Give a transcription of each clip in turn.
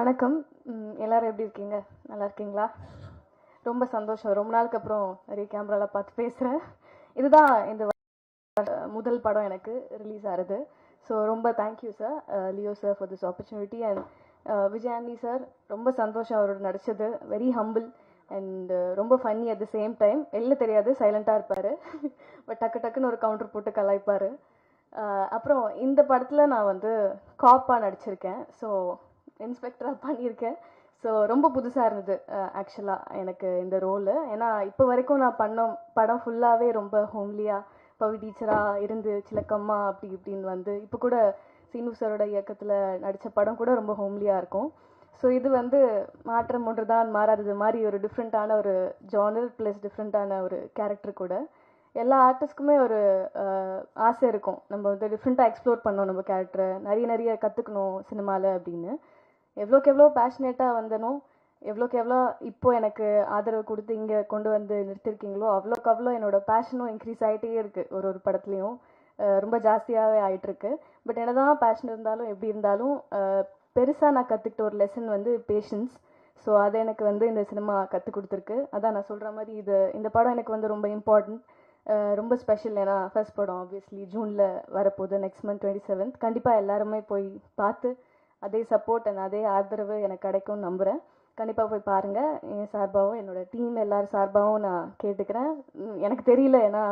வணக்கம். ம், எல்லாரும் எப்படி இருக்கீங்க? நல்லா இருக்கீங்களா? ரொம்ப சந்தோஷம். ரொம்ப நாளுக்கு அப்புறம் நிறைய கேமராவில் பார்த்து பேசுகிறேன் இதுதான் இந்த முதல் படம் எனக்கு ரிலீஸ் ஆகுது ஸோ ரொம்ப thank you sir Leo sir for this opportunity and Vijayandi sir ரொம்ப சந்தோஷம் அவரோட நடிச்சது. வெரி ஹம்பிள் அண்ட் ரொம்ப funny at the same time வெளில தெரியாது சைலண்ட்டாக இருப்பார். பட் டக்கு டக்குன்னு ஒரு கவுண்டர் போட்டு கலாய்ப்பார். அப்புறம் இந்த படத்தில் நான் வந்து காப்பாக நடிச்சிருக்கேன். ஸோ இன்ஸ்பெக்டராக பண்ணியிருக்கேன். ஸோ ரொம்ப புதுசாக இருந்தது uh, ஆக்சுவலாக எனக்கு இந்த ரோலு ஏன்னா இப்போ வரைக்கும் நான் பண்ண படம் ஃபுல்லாகவே ரொம்ப ஹோம்லியாக பவி டீச்சராக இருந்து சிலக்கம்மா அப்படி இப்படின்னு வந்து இப்போ கூட சீனு சரோட இயக்கத்தில் நடித்த படம் கூட ரொம்ப ஹோம்லியாக இருக்கும். ஸோ இது வந்து மாற்றம் ஒன்று தான் மாறாதது மாதிரி ஒரு டிஃப்ரெண்ட்டான ஒரு ஜானர் ப்ளஸ் டிஃப்ரெண்ட்டான ஒரு கேரக்டர் கூட. எல்லா ஆர்டிஸ்ட்க்குமே ஒரு uh, ஆசை இருக்கும். நம்ம வந்து டிஃப்ரெண்ட்டாக எக்ஸ்ப்ளோர் பண்ணோம் நம்ம கேரக்டரை நிறைய நிறைய கற்றுக்கணும் சினிமாவில் அப்படின்னு. எவ்வளோக்கு எவ்வளோ பேஷனேட்டாக வந்தனோ எவ்வளோக்கு எவ்வளோ இப்போ எனக்கு ஆதரவு கொடுத்து இங்கே கொண்டு வந்து நிறுத்திருக்கீங்களோ அவ்வளோக்கு அவ்வளோ என்னோட பேஷனும் இன்க்ரீஸ் ஆகிட்டே இருக்குது ஒரு ஒரு படத்துலையும். ரொம்ப ஜாஸ்தியாகவே ஆகிட்டுருக்கு பட் என்னதான் பேஷன் இருந்தாலும் எப்படி இருந்தாலும் பெருசாக நான் கற்றுக்கிட்ட ஒரு லெசன் வந்து பேஷன்ஸ் ஸோ அதை எனக்கு வந்து இந்த சினிமா கற்றுக் கொடுத்துருக்கு. அதான் நான் சொல்கிற மாதிரி இது இந்த படம் எனக்கு வந்து ரொம்ப இம்பார்ட்டண்ட் ரொம்ப ஸ்பெஷல் ஏன்னா ஃபர்ஸ்ட் படம் ஆப்வியஸ்லி ஜூனில் வரப்போகுது நெக்ஸ்ட் மந்த் டுவெண்ட்டி செவன்த் கண்டிப்பாக எல்லாருமே போய் பார்த்து அதே சப்போர்ட் அண்ட் அதே ஆதரவு எனக்கு கிடைக்கும்னு நம்புகிறேன் கண்டிப்பாக போய் பாருங்கள் என் சார்பாகவும் என்னோட டீம் எல்லாரும் சார்பாகவும் நான் கேட்டுக்கிறேன். எனக்கு தெரியல. ஏன்னா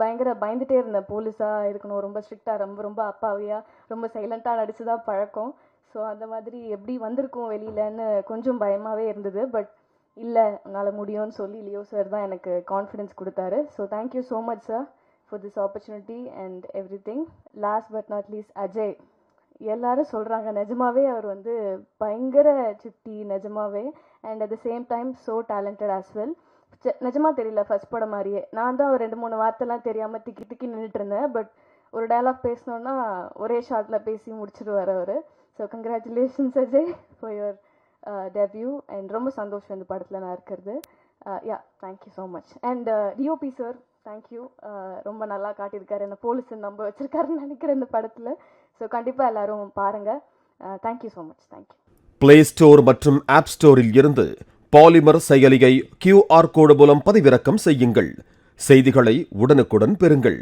பயங்கர பயந்துட்டே இருந்தேன். போலீஸாக இருக்கணும் ரொம்ப ஸ்ட்ரிக்டாக ரொம்ப ரொம்ப அப்பாவியாக ரொம்ப சைலண்ட்டாக நடிச்சு தான் பழக்கம். ஸோ அந்த மாதிரி எப்படி வந்திருக்கும் வெளியிலன்னு கொஞ்சம் பயமாகவே இருந்தது. பட் இல்லை உன்னால் முடியும்னு சொல்லி லியோ சார் தான் எனக்கு கான்ஃபிடென்ஸ் கொடுத்தாரு. So thank you so much sir for this opportunity and everything last but not least Ajay எல்லாரும் சொல்கிறாங்க நிஜமாவே அவர் வந்து பயங்கர சுட்டி நிஜமாவே. And at the same time so talented as well நிஜமா தெரியல ஃபர்ஸ்ட் படம் மாதிரியே. நான் தான் ஒரு ரெண்டு மூணு வார்த்தைலாம் தெரியாமல் திக்கி திக்கி நின்றுட்டு இருந்தேன். பட் ஒரு டைலாக் பேசினோன்னா ஒரே ஷார்ட்டில் பேசி முடிச்சிடுவார் அவர். So congratulations Ajay for your debut and ரொம்ப சந்தோஷம் இந்த படத்தில் நான் இருக்கிறது. Yeah thank you so much and DOP sir thank you ரொம்ப நல்லா காட்டியிருக்காரு. என்ன போலீஸ் நம்ப வச்சிருக்காருன்னு நினைக்கிறேன் இந்த படத்தில். ஸோ கண்டிப்பாக எல்லாரும் பாருங்கள் thank you so much thank you play store மற்றும் ஆப் ஸ்டோரில் இருந்து பாலிமர் செயலியை கியூஆர் கோடு மூலம் பதிவிறக்கம் செய்யுங்கள். செய்திகளை உடனுக்குடன் பெறுங்கள்.